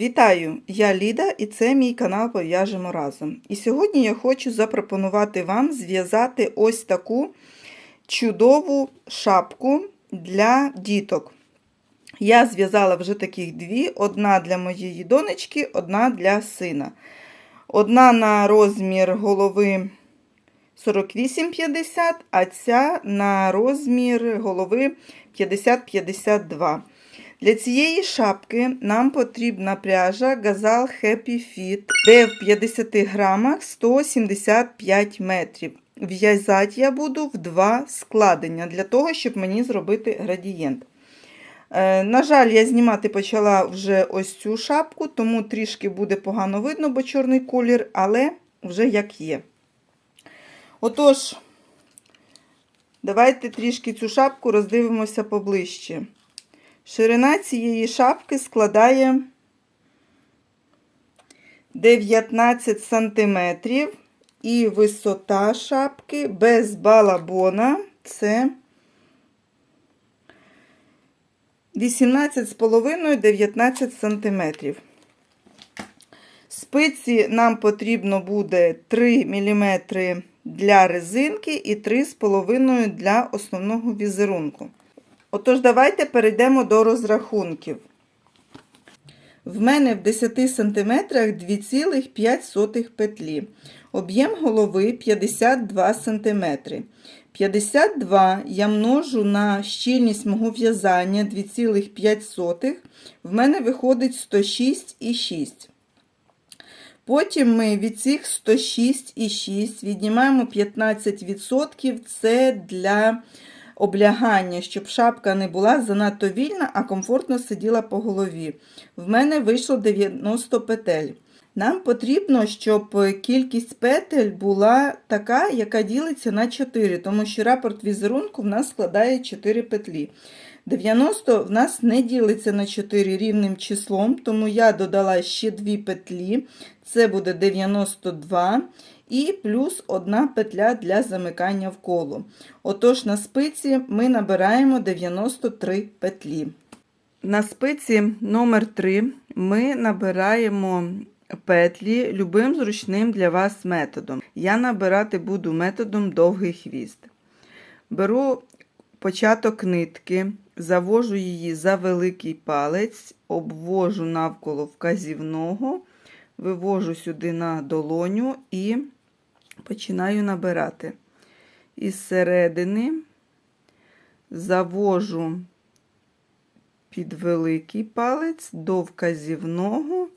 Вітаю! Я Ліда і це мій канал Пов'яжемо разом. І сьогодні я хочу запропонувати вам зв'язати ось таку чудову шапку для діток. Я зв'язала вже таких дві: одна для моєї донечки, одна для сина. Одна на розмір голови 48-50, а ця на розмір голови 50-52. Для цієї шапки нам потрібна пряжа Gazal Happy Fit, де в 50 грамах 175 метрів. В'язати я буду в два складення для того, щоб мені зробити градієнт. Е, на жаль, я знімати почала вже ось цю шапку, тому трішки буде погано видно, бо чорний колір, але вже як є. Отож, давайте трішки цю шапку роздивимося поближче. Ширина цієї шапки складає 19 см, і висота шапки без балабона це 18,5-19 см. Спиці нам потрібно буде 3 мм для резинки і 3,5 для основного візерунку. Отож, давайте перейдемо до розрахунків. В мене в 10 см 2,5 петлі. Об'єм голови 52 см. 52 я множу на щільність мого в'язання 2,5. В мене виходить 106,6. Потім ми від цих 106,6 віднімаємо 15%. Це для облягання, щоб шапка не була занадто вільна, а комфортно сиділа по голові. В мене вийшло 90 петель. Нам потрібно, щоб кількість петель була така, яка ділиться на 4, тому що рапорт візерунку в нас складає 4 петлі. 90 в нас не ділиться на 4 рівним числом, тому я додала ще 2 петлі, це буде 92 і плюс одна петля для замикання в коло. Отож, на спиці ми набираємо 93 петлі. На спиці номер 3 ми набираємо петлі любим зручним для вас методом. Я набирати буду методом довгий хвіст. Беру початок нитки, завожу її за великий палець, обвожу навколо вказівного, вивожу сюди на долоню і починаю набирати. Із середини завожу під великий палець до вказівного,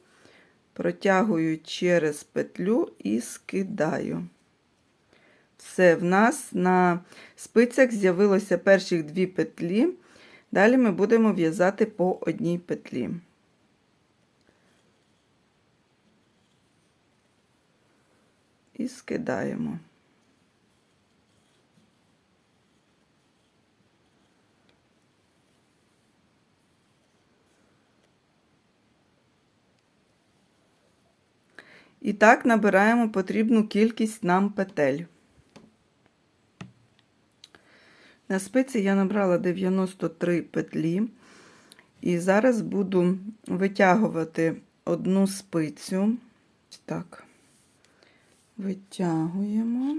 протягую через петлю і скидаю. Все, в нас на спицях з'явилося перших дві петлі. Далі ми будемо в'язати по одній петлі. І скидаємо. І так набираємо потрібну кількість нам петель. На спиці я набрала 93 петлі, і зараз буду витягувати одну спицю. Так, витягуємо.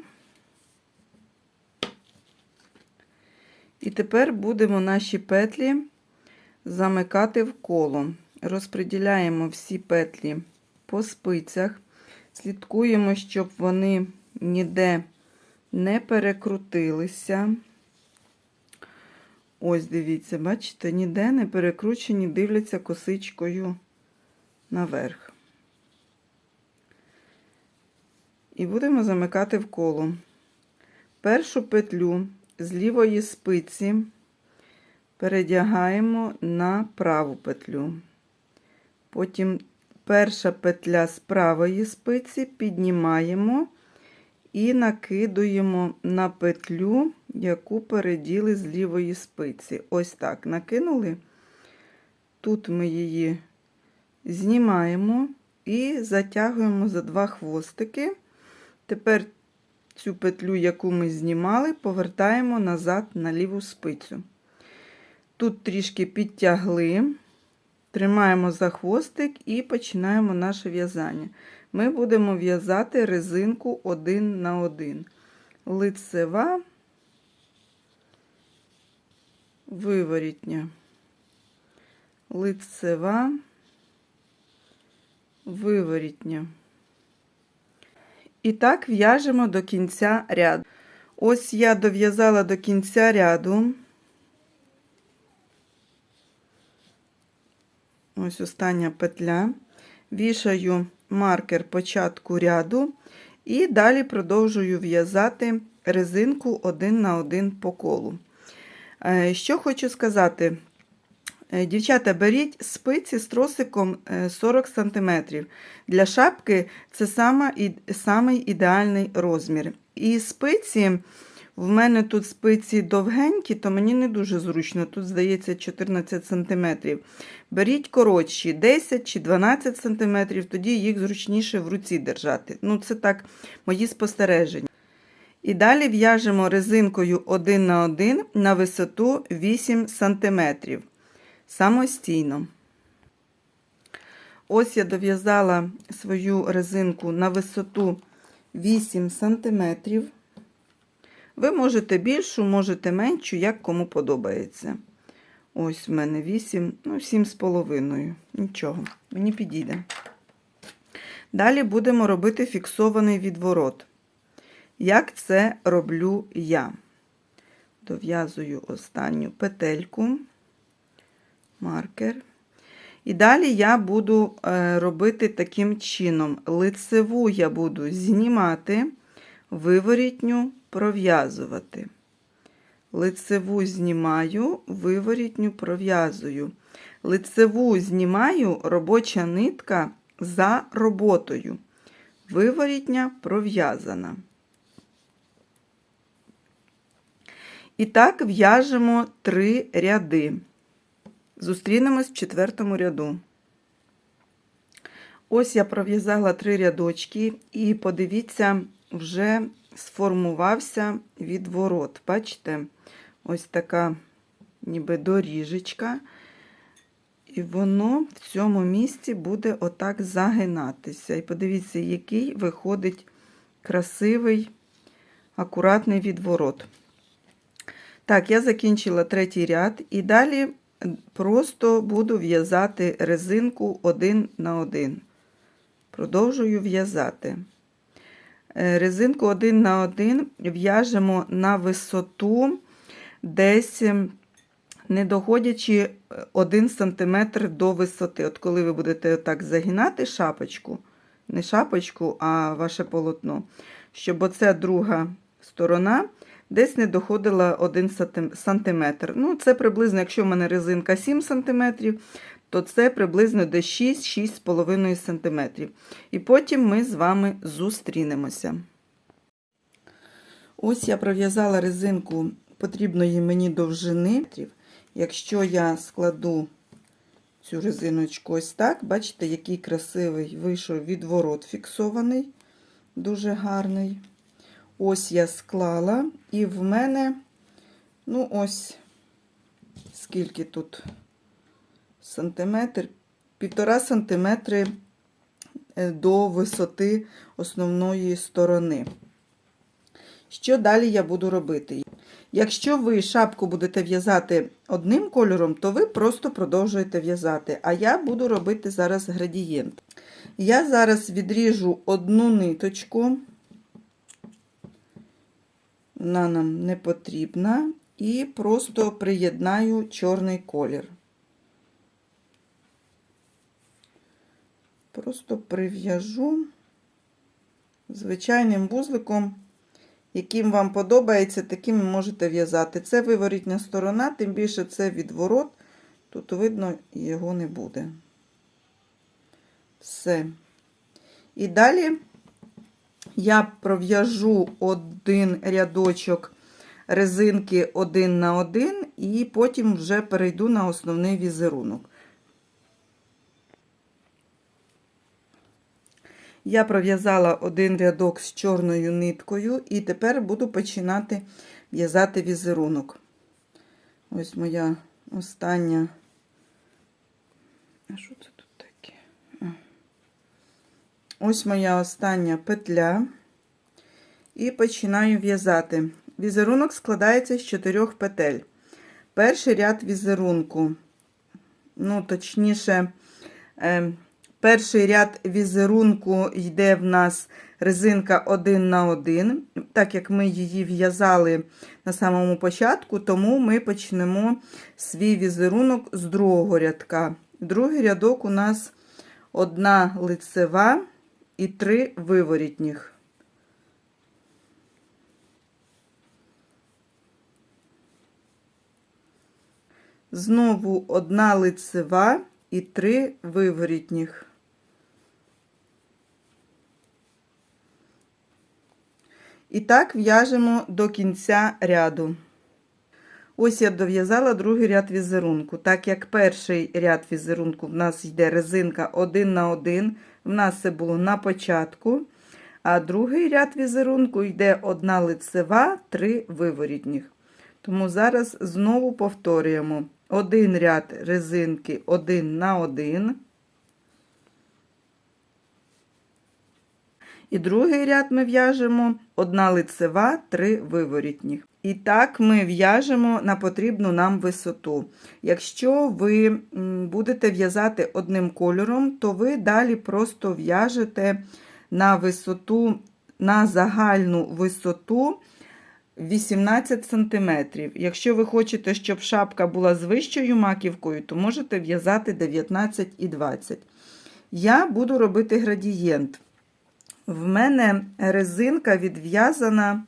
І тепер будемо наші петлі замикати в коло. Розподіляємо всі петлі по спицях, слідкуємо, щоб вони ніде не перекрутилися. Ось, дивіться, бачите, ніде не перекручені, дивляться косичкою наверх. І будемо замикати в коло. Першу петлю з лівої спиці передягаємо на праву петлю. Потім перша петля з правої спиці піднімаємо і накидуємо на петлю, яку переділи з лівої спиці. Ось так накинули. Тут ми її знімаємо і затягуємо за два хвостики. Тепер цю петлю, яку ми знімали, повертаємо назад на ліву спицю. Тут трішки підтягли. Тримаємо за хвостик і починаємо наше в'язання. Ми будемо в'язати резинку один на один. Лицева, виворітня, лицева, виворітня. І так в'яжемо до кінця ряду. Ось я дов'язала до кінця ряду. Ось остання петля. Вішаю маркер початку ряду і далі продовжую в'язати резинку один на один по колу. Е, Що хочу сказати, Е, Дівчата, беріть спиці з тросиком е, 40 см. Для шапки це самий ідеальний розмір. І спиці, в мене тут спиці довгенькі, то мені не дуже зручно. Тут, здається, 14 см. Беріть коротші, 10 чи 12 см, тоді їх зручніше в руці держати. Ну, це так, мої спостереження. І далі в'яжемо резинкою 1 на 1 на висоту 8 см самостійно. Ось я дов'язала свою резинку на висоту 8 см. Ви можете більшу, можете меншу, як кому подобається. Ось в мене 8, ну 7,5. Нічого, мені підійде. Далі будемо робити фіксований відворот. Як це роблю я? Дов'язую останню петельку маркер. І далі я буду е, робити таким чином. Лицеву я буду знімати, виворітню пров'язувати. Лицеву знімаю, виворітню пров'язую. Лицеву знімаю робоча нитка за роботою. Виворітня пров'язана. І так в'яжемо три ряди. Зустрінемось в четвертому ряду. Ось я пров'язала три рядочки, і подивіться, вже сформувався відворот. Бачите, ось така ніби доріжечка, і воно в цьому місці буде отак загинатися. І подивіться, який виходить красивий, акуратний відворот. Так, я закінчила третій ряд, і далі просто буду в'язати резинку один на один. Продовжую в'язати. Е, Резинку один на один в'яжемо на висоту десь ем, не доходячи 1 см до висоти. От коли ви будете так загинати шапочку, не шапочку, а ваше полотно, щоб оця друга сторона десь не доходила 1 см. Ну, це приблизно, якщо в мене резинка 7 см, то це приблизно десь 6-6,5 см. І потім ми з вами зустрінемося. Ось я пров'язала резинку потрібної мені довжини. Якщо я складу цю резиночку ось так, бачите, який красивий вийшов відворот фіксований, дуже гарний. Ось я склала, і в мене, ну, ось, скільки тут сантиметр, півтора сантиметри е, до висоти основної сторони. Що далі я буду робити? Якщо ви шапку будете в'язати одним кольором, то ви просто продовжуєте в'язати. А я буду робити зараз градієнт. Я зараз відріжу одну ниточку, вона нам не потрібна, і просто приєднаю чорний колір. Просто прив'яжу звичайним вузликом яким вам подобається, таким можете в'язати. Це виворітня сторона, тим більше це відворот, тут видно, його не буде. Все. І далі я пров'яжу один рядочок резинки один на один, і потім вже перейду на основний візерунок. Я пров'язала один рядок з чорною ниткою, і тепер буду починати в'язати візерунок. Ось моя остання А що це. Ось моя остання петля. І починаю в'язати. Візерунок складається з чотирьох петель. Перший ряд візерунку, ну, точніше, е, перший ряд візерунку йде в нас резинка 1 на 1. Так як ми її в'язали на самому початку, тому ми почнемо свій візерунок з другого рядка. Другий рядок у нас одна лицева і три виворітніх. Знову одна лицева і три виворітніх. І так в'яжемо до кінця ряду. Ось я дов'язала другий ряд візерунку. Так як перший ряд візерунку в нас йде резинка 1 на 1, в нас це було на початку. А другий ряд візерунку йде одна лицева, три виворітніх. Тому зараз знову повторюємо один ряд резинки один на 1. І другий ряд ми в'яжемо одна лицева, три виворітніх. І так ми в'яжемо на потрібну нам висоту. Якщо ви будете в'язати одним кольором, то ви далі просто в'яжете на висоту, на загальну висоту 18 см. Якщо ви хочете, щоб шапка була з вищою маківкою, то можете в'язати 19 і 20. Я буду робити градієнт. В мене резинка відв'язана.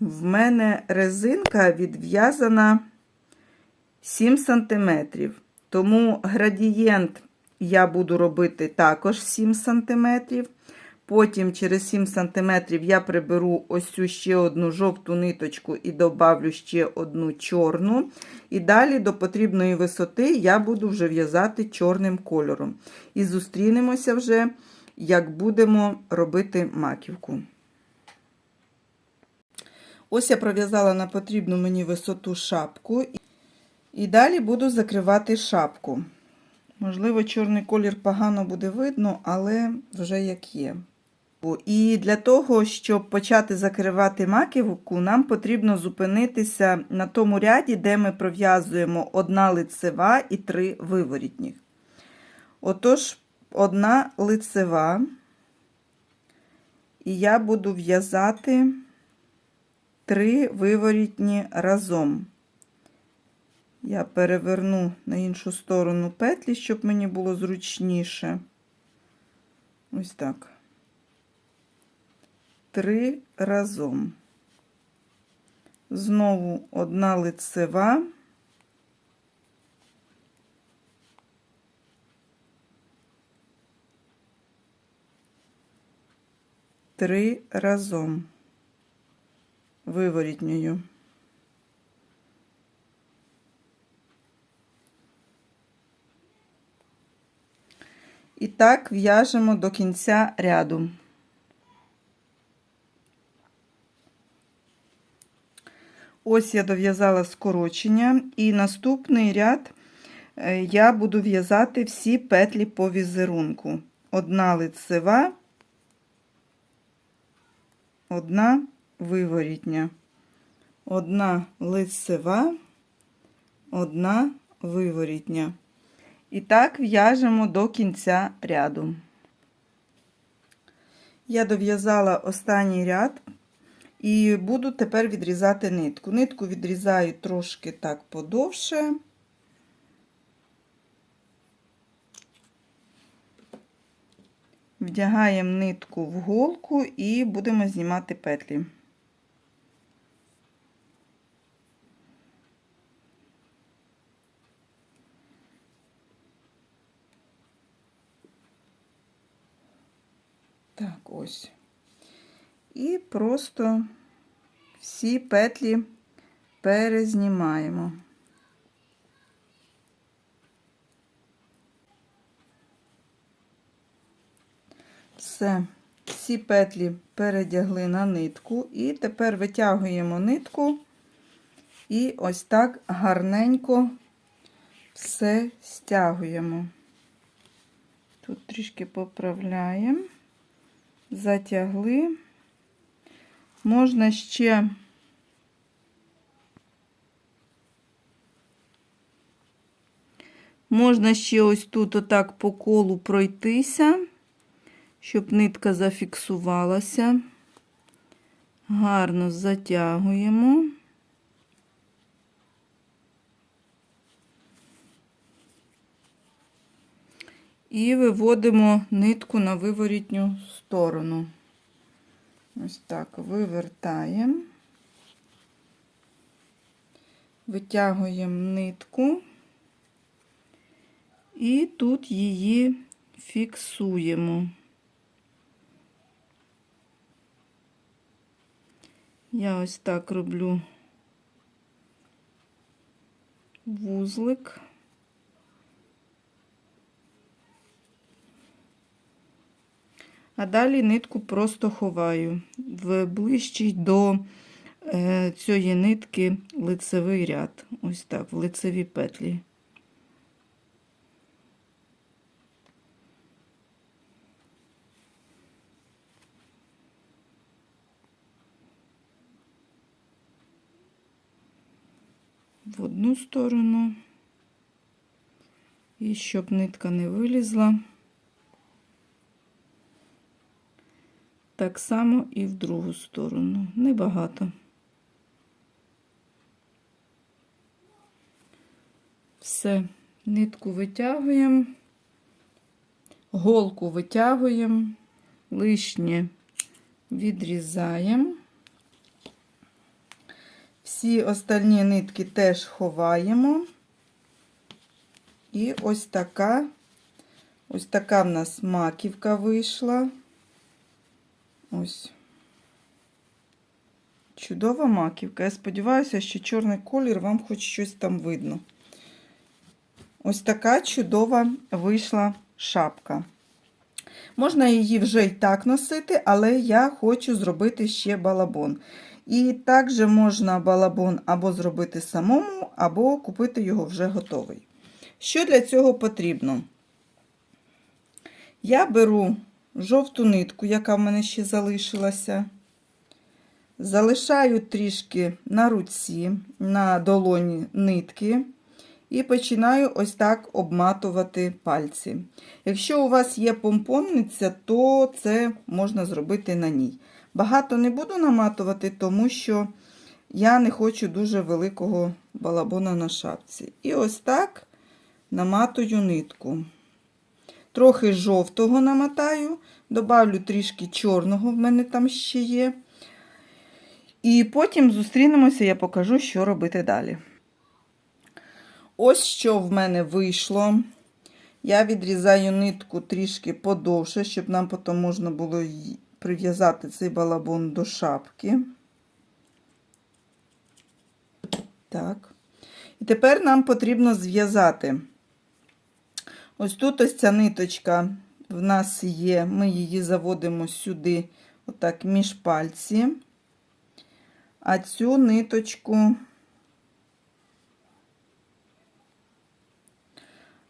В мене резинка відв'язана 7 см. Тому градієнт я буду робити також 7 см. Потім через 7 см я приберу ось цю ще одну жовту ниточку і добавлю ще одну чорну. І далі до потрібної висоти я буду вже в'язати чорним кольором. І зустрінемося вже, як будемо робити маківку. Ось я пров'язала на потрібну мені висоту шапку. І далі буду закривати шапку. Можливо, чорний колір погано буде видно, але вже як є. І для того, щоб почати закривати маківку, нам потрібно зупинитися на тому ряді, де ми пров'язуємо одна лицева і три виворітніх. Отож, одна лицева, і я буду в'язати три виворітні разом. Я переверну на іншу сторону петлі, щоб мені було зручніше. Ось так три разом. Знову одна лицева. Три разом виворітньою. І так в'яжемо до кінця ряду. Ось я дов'язала скорочення, і наступний ряд е, я буду в'язати всі петлі по візерунку. Одна лицева, одна виворітня, одна лицева, одна виворітня. І так в'яжемо до кінця ряду. Я дов'язала останній ряд. І буду тепер відрізати нитку. Нитку відрізаю трошки так подовше. Вдягаємо нитку в голку і будемо знімати петлі. Так, ось і просто всі петлі перезнімаємо. Все, всі петлі передягли на нитку, і тепер витягуємо нитку і ось так гарненько все стягуємо. Тут трішки поправляємо, затягли. Можна ще можна ще ось тут отак по колу пройтися, щоб нитка зафіксувалася. Гарно затягуємо. І виводимо нитку на виворітню сторону. Ось так вивертаємо, витягуємо нитку і тут її фіксуємо. Я ось так роблю вузлик. А далі нитку просто ховаю в ближчий до е, цієї нитки лицевий ряд. Ось так, в лицеві петлі. В одну сторону. І щоб нитка не вилізла. Так само і в другу сторону. Небагато. Все, нитку витягуємо, голку витягуємо, лишнє відрізаємо. Всі остальні нитки теж ховаємо. І ось така, ось така в нас маківка вийшла. Ось. Чудова маківка. Я сподіваюся, що чорний колір вам хоч щось там видно. Ось така чудова вийшла шапка. Можна її вже й так носити, але я хочу зробити ще балабон. І також можна балабон або зробити самому, або купити його вже готовий. Що для цього потрібно? Я беру жовту нитку, яка в мене ще залишилася. Залишаю трішки на руці, на долоні нитки. І починаю ось так обматувати пальці. Якщо у вас є помпонниця, то це можна зробити на ній. Багато не буду наматувати, тому що я не хочу дуже великого балабона на шапці. І ось так наматую нитку. Трохи жовтого намотаю, добавлю трішки чорного, в мене там ще є. І потім зустрінемося, я покажу, що робити далі. Ось що в мене вийшло. Я відрізаю нитку трішки подовше, щоб нам потім можна було прив'язати цей балабон до шапки. Так. І тепер нам потрібно зв'язати. Ось тут ось ця ниточка в нас є, ми її заводимо сюди, отак, між пальці. А цю ниточку,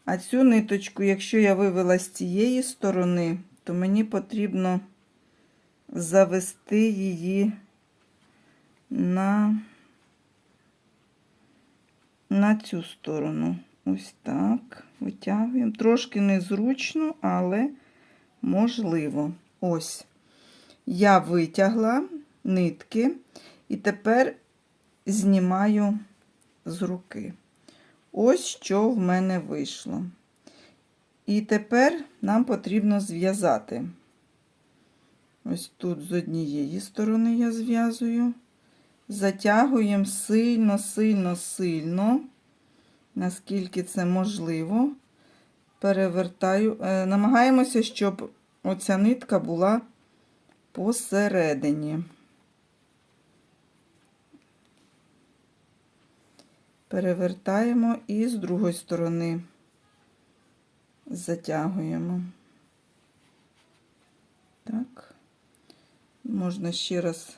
а цю ниточку, якщо я вивела з цієї сторони, то мені потрібно завести її на, на цю сторону. Ось так, витягуємо. Трошки незручно, але можливо. Ось. Я витягла нитки і тепер знімаю з руки. Ось що в мене вийшло. І тепер нам потрібно зв'язати. Ось тут з однієї сторони я зв'язую, затягуємо сильно, сильно, сильно наскільки це можливо. Перевертаю, е, намагаємося, щоб оця нитка була посередині. Перевертаємо і з другої сторони затягуємо. Так, можна ще раз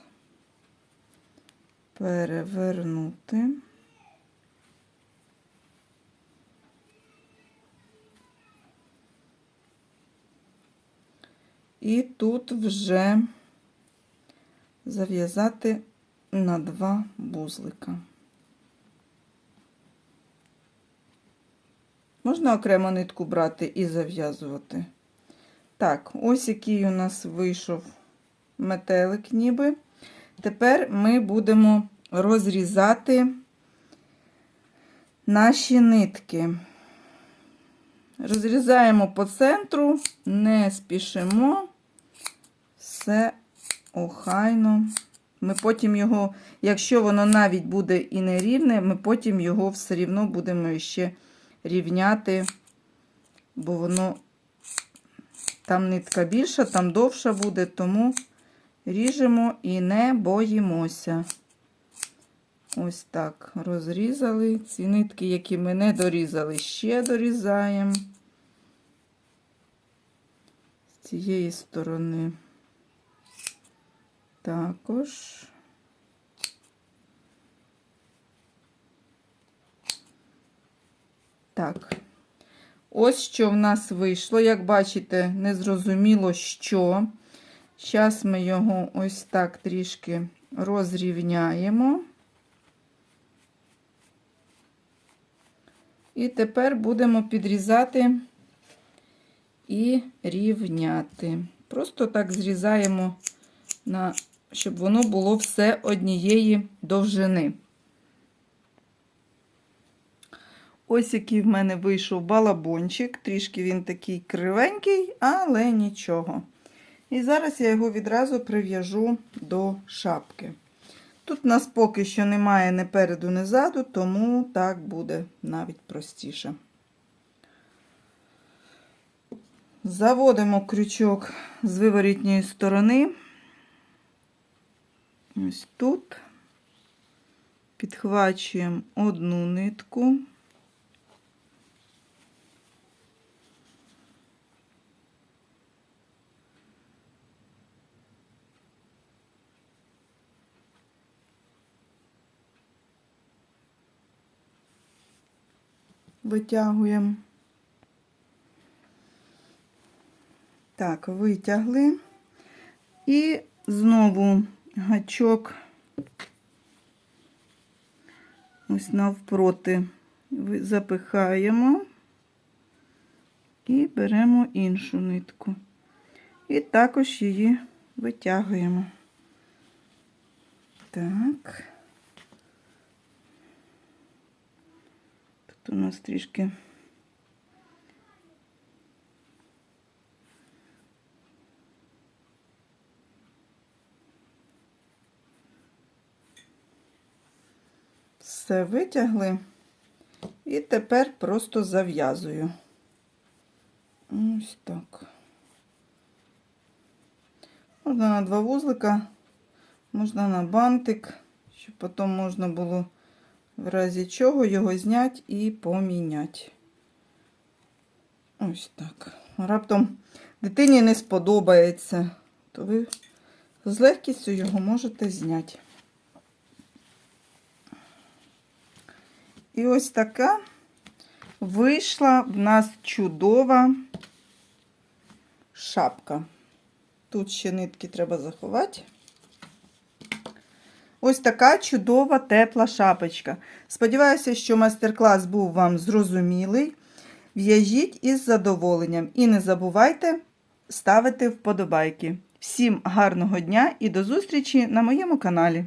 перевернути. І тут вже зав'язати на два вузлика. Можна окремо нитку брати і зав'язувати. Так, ось який у нас вийшов метелик ніби. Тепер ми будемо розрізати наші нитки. Розрізаємо по центру, не спішимо, все охайно. Ми потім його, якщо воно навіть буде і не рівне, ми потім його все рівно будемо ще рівняти, бо воно там нитка більша, там довша буде, тому ріжемо і не боїмося. Ось так розрізали. Ці нитки, які ми не дорізали, ще дорізаємо з цієї сторони. Також. Так. Ось що в нас вийшло. Як бачите, незрозуміло що. Зараз ми його ось так трішки розрівняємо. І тепер будемо підрізати і рівняти. Просто так зрізаємо, на, щоб воно було все однієї довжини. Ось який в мене вийшов балабончик. Трішки він такий кривенький, але нічого. І зараз я його відразу прив'яжу до шапки. Тут у нас поки що немає ні переду, ні ззаду, тому так буде навіть простіше. Заводимо крючок з виворітньої сторони. Ось тут. Підхвачуємо одну нитку. Витягуємо. Так, витягли. І знову гачок ось навпроти запихаємо і беремо іншу нитку. І також її витягуємо. Так. У нас трішки все витягли і тепер просто зав'язую. Ось так. Можна на два вузлика, можна на бантик, щоб потім можна було в разі чого його зняти і поміняти. Ось так. Раптом дитині не сподобається, то ви з легкістю його можете зняти. І ось така вийшла в нас чудова шапка. Тут ще нитки треба заховати. Ось така чудова тепла шапочка. Сподіваюся, що майстер-клас був вам зрозумілий. В'яжіть із задоволенням. І не забувайте ставити вподобайки. Всім гарного дня і до зустрічі на моєму каналі.